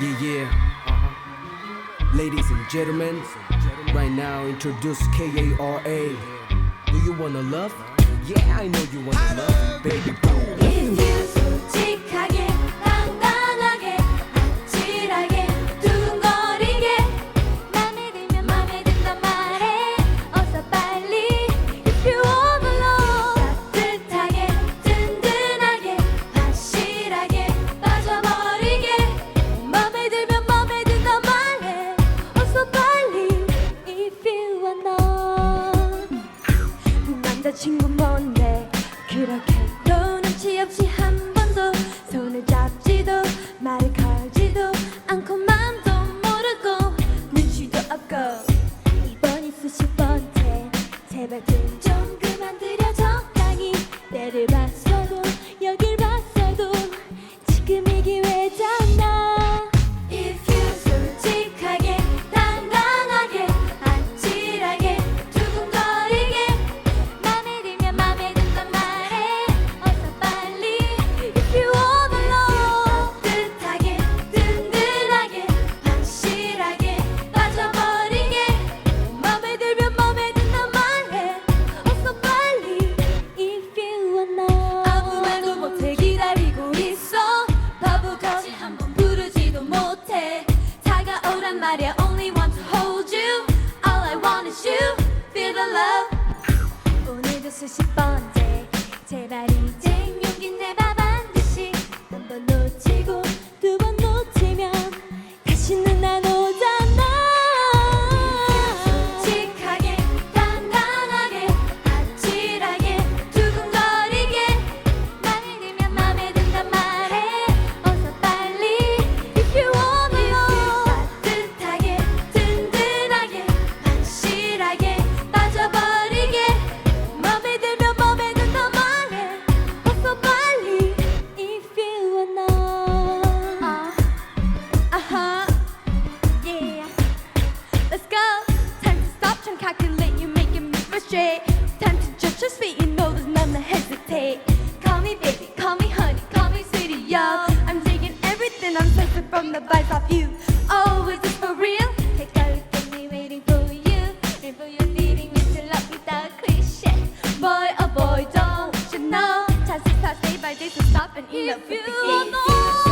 Yeah, yeah. Uh-huh. Ladies and gentlemen, right now introduce KARA. Do you wanna love? Yeah, I know you wanna love, baby boy. Sinh love 오늘도 수십 번째 제발이지. calculate, you're making me frustrate. Time to just trust me, you know there's none to hesitate. Call me baby, call me honey, call me sweetie, y'all. I'm taking everything I'm taking from the vibes off you. Oh, is this for real? Take a look at waiting for you. Waiting for you leading me to love without cliche. Boy, oh boy, don't you know? Time pass day by day, so stop and eat if up with the game.